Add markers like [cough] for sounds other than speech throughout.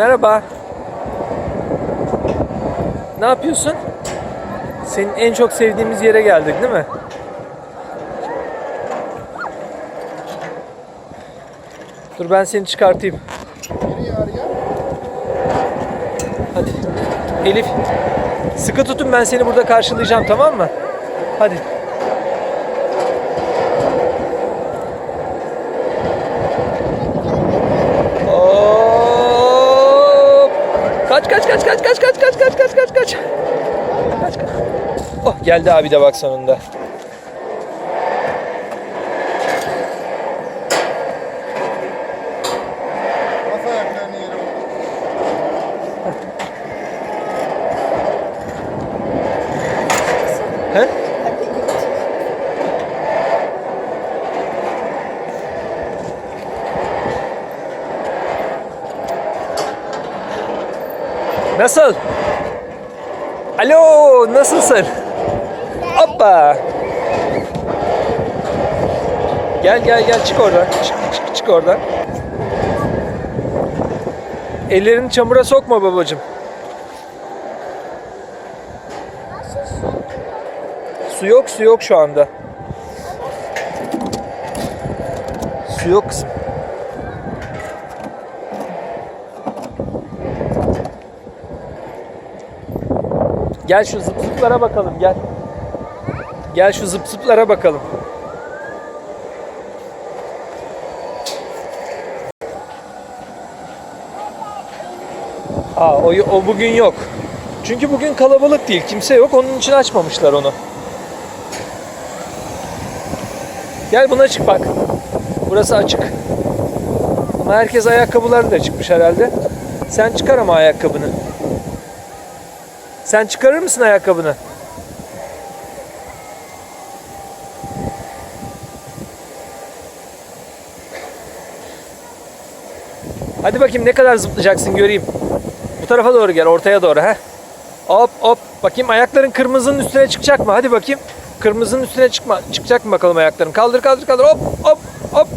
Merhaba. Ne yapıyorsun? Senin en çok sevdiğimiz yere geldik değil mi? Dur ben seni çıkartayım. Hadi. Elif. Sıkı tutun ben seni burada karşılayacağım tamam mı? Hadi. Kaç kaç kaç kaç kaç kaç kaç kaç kaç kaç kaç. Kaç kaç. Oh geldi abi de bak sonunda. Bas ayaklarını yere oğlum. He? Nasıl? Alo, nasılsın? Hoppa. Gel gel gel çık oradan. Çık çık çık oradan. Ellerini çamura sokma babacığım. Su yok, su yok şu anda. Su yok kızım. Gel şu zıp zıplara bakalım gel. Gel şu zıp zıplara bakalım. Aa, o, o bugün yok. Çünkü bugün kalabalık değil. Kimse yok. Onun için açmamışlar onu. Gel buna çık bak. Burası açık. Ama herkes ayakkabıları da çıkmış herhalde. Sen çıkar ama ayakkabını. Sen çıkarır mısın ayakkabını? Hadi bakayım ne kadar zıplayacaksın göreyim. Bu tarafa doğru gel, ortaya doğru ha. Hop hop. Bakayım ayakların kırmızının üstüne çıkacak mı? Hadi bakayım. Kırmızının üstüne çıkma. Çıkacak mı bakalım ayakların? Kaldır kaldır kaldır. Hop hop hop.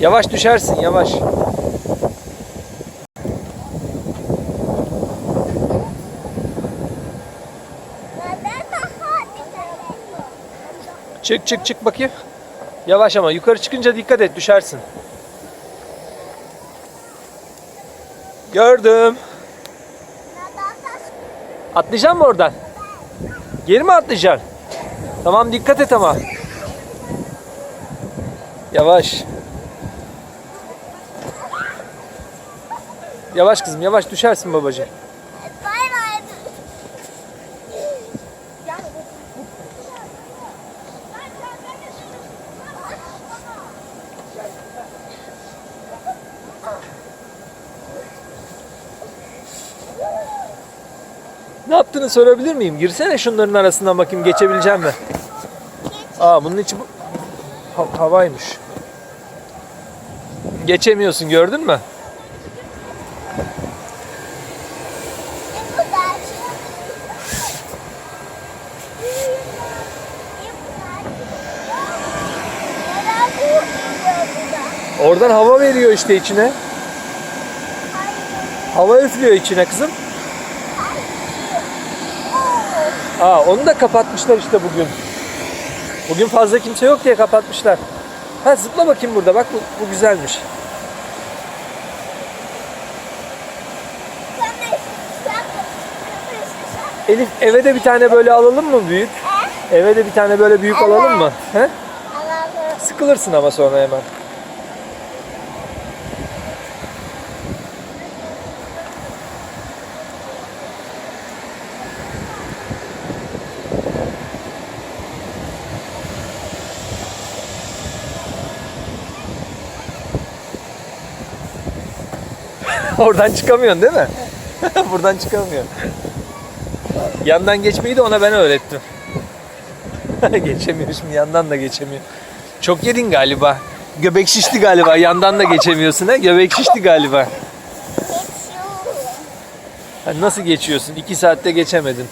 Yavaş düşersin yavaş. Çık çık çık bakayım. Yavaş ama yukarı çıkınca dikkat et düşersin. Gördüm. Atlayacaksın mı oradan? Geri mi atlayacaksın? Tamam dikkat et ama. Yavaş. Yavaş kızım yavaş düşersin babacığım. Ne yaptığını sorabilir miyim? Girsene şunların arasından bakayım geçebileceğim mi? Aa bunun içi bu... Ha- havaymış. Geçemiyorsun gördün mü? Oradan hava veriyor işte içine. Hava üflüyor içine kızım. Aa onu da kapatmışlar işte bugün. Bugün fazla kimse yok diye kapatmışlar. Ha zıpla bakayım burada bak bu, bu güzelmiş. Elif eve de bir tane böyle alalım mı büyük? Eve de bir tane böyle büyük alalım mı? He? Sıkılırsın ama sonra hemen. [laughs] Oradan çıkamıyorsun değil mi? [laughs] Buradan çıkamıyorsun. Yandan geçmeyi de ona ben öğrettim. [laughs] geçemiyor şimdi yandan da geçemiyor. Çok yedin galiba. Göbek şişti galiba. Yandan da geçemiyorsun ha. Göbek şişti galiba. Ha, nasıl geçiyorsun? İki saatte geçemedin.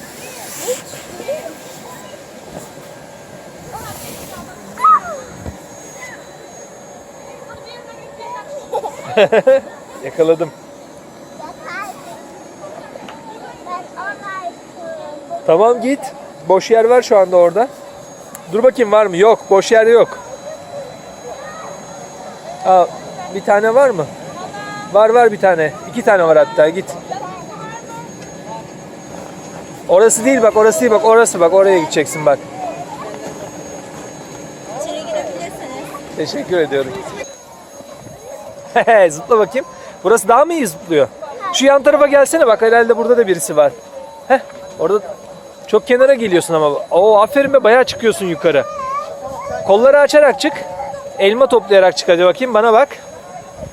Yakaladım. Ben oradayım. Tamam git. Boş yer var şu anda orada. Dur bakayım var mı? Yok. Boş yer yok. Aa, bir tane var mı? Var var bir tane. İki tane var hatta. Git. Orası değil bak. Orası değil bak. Orası bak. Oraya gideceksin bak. İçeri girebilirsiniz. Teşekkür ediyorum. Zıpla bakayım. Burası daha mı iyi zıplıyor? Şu yan tarafa gelsene bak herhalde burada da birisi var. Heh, orada çok kenara geliyorsun ama. Oo aferin be bayağı çıkıyorsun yukarı. Kolları açarak çık. Elma toplayarak çık hadi bakayım bana bak.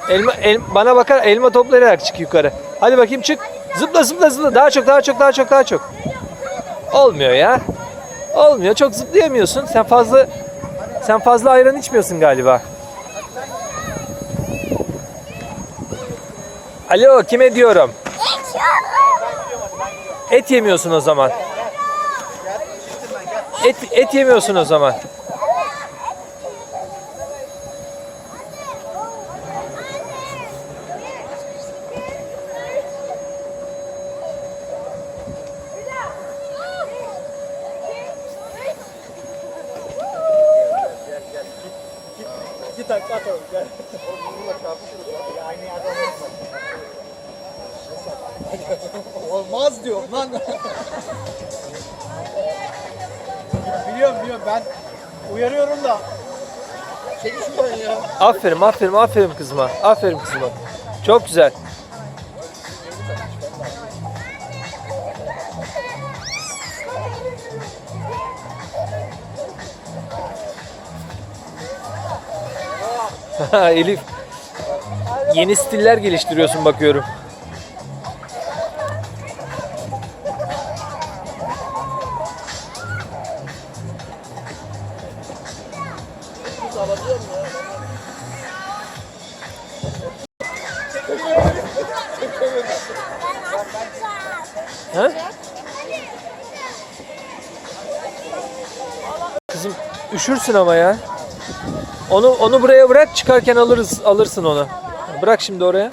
Elma el, bana bakar elma toplayarak çık yukarı. Hadi bakayım çık. Zıpla zıpla zıpla daha çok daha çok daha çok daha çok. Olmuyor ya. Olmuyor. Çok zıplayamıyorsun. Sen fazla sen fazla ayran içmiyorsun galiba. Alo kime diyorum? Et yemiyorsun o zaman. Et, et yemiyorsun o zaman. İki takla atalım gel. Bununla çarpışırız. Aynı yerde olmaz. Olmaz diyor lan. Biliyorum biliyorum ben uyarıyorum da. Çekil şuradan ya. Aferin aferin aferin kızıma. Aferin kızıma. Çok güzel. [laughs] Elif. Yeni stiller geliştiriyorsun bakıyorum. Kızım üşürsün ama ya. Onu onu buraya bırak çıkarken alırız alırsın onu. Bırak şimdi oraya.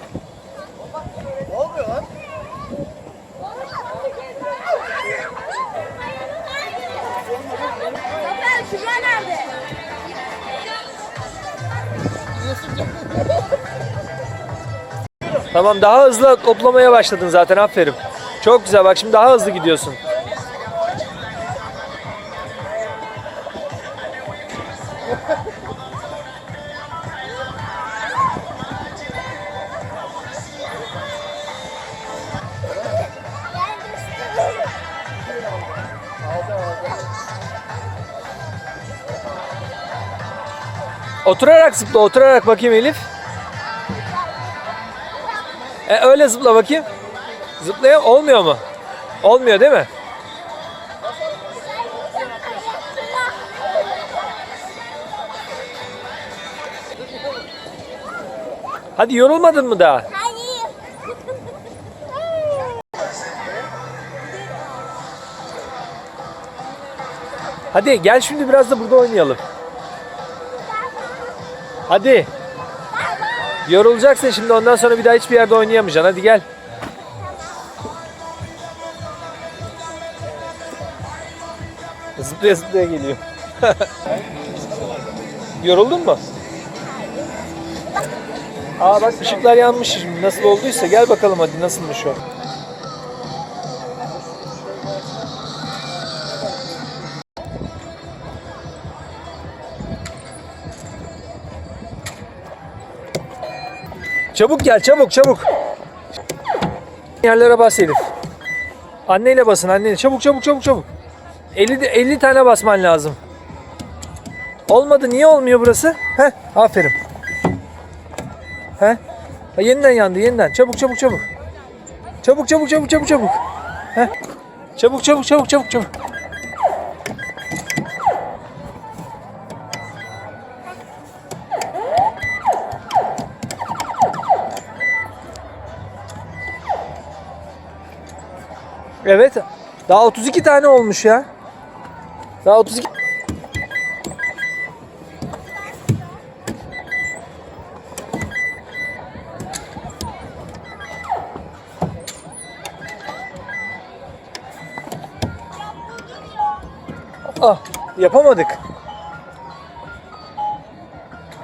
Tamam daha hızlı toplamaya başladın zaten aferin. Çok güzel bak şimdi daha hızlı gidiyorsun. Oturarak zıpla oturarak bakayım Elif. E, öyle zıpla bakayım. Zıplayam olmuyor mu? Olmuyor değil mi? Hadi yorulmadın mı daha? Hayır. Hadi gel şimdi biraz da burada oynayalım. Hadi. Yorulacaksın şimdi ondan sonra bir daha hiçbir yerde oynayamayacaksın. Hadi gel. Zıplaya zıplaya geliyor. [laughs] Yoruldun mu? Aa bak ışıklar yanmış şimdi. Nasıl olduysa gel bakalım hadi nasılmış o. Çabuk gel çabuk çabuk. Yerlere bas Elif. Anneyle basın anneyle. Çabuk çabuk çabuk çabuk. 50, de- 50 tane basman lazım. Olmadı niye olmuyor burası? Heh aferin. Heh. Ha, yeniden yandı yeniden. Çabuk çabuk çabuk. Çabuk çabuk çabuk çabuk çabuk. Heh. Çabuk çabuk çabuk çabuk çabuk. Evet. Daha 32 tane olmuş ya. Daha 32 Ah, yapamadık.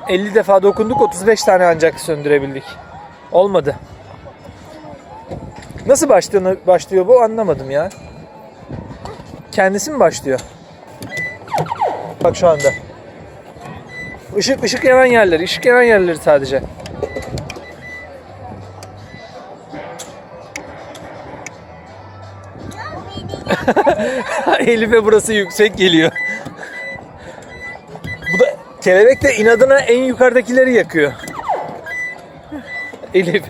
50 defa dokunduk 35 tane ancak söndürebildik. Olmadı. Nasıl başlıyor, başlıyor bu anlamadım ya. Kendisi mi başlıyor? Bak şu anda. Işık ışık yanan yerleri, ışık yanan yerleri sadece. [laughs] Elif'e burası yüksek geliyor. Bu da kelebek de inadına en yukarıdakileri yakıyor. Elif.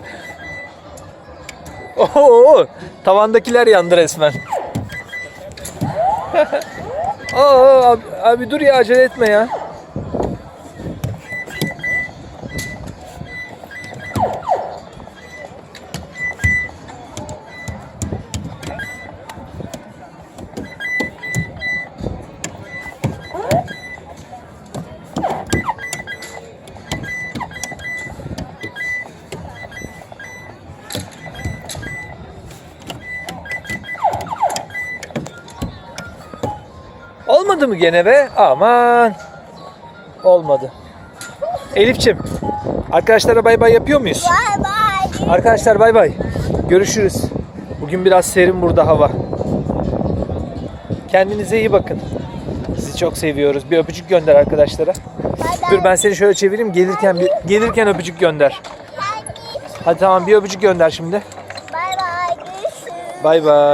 Oo, tavandakiler yandı resmen. [laughs] Aa, abi, abi dur ya acele etme ya. Olmadı mı gene be? Aman. Olmadı. Elifçim. Arkadaşlara bay bay yapıyor muyuz? Bay bay. Arkadaşlar bay bay. Görüşürüz. Bugün biraz serin burada hava. Kendinize iyi bakın. Sizi çok seviyoruz. Bir öpücük gönder arkadaşlara. Dur ben seni şöyle çevireyim. Gelirken bir, gelirken öpücük gönder. Hadi tamam bir öpücük gönder şimdi. Bay bay. Bay bay.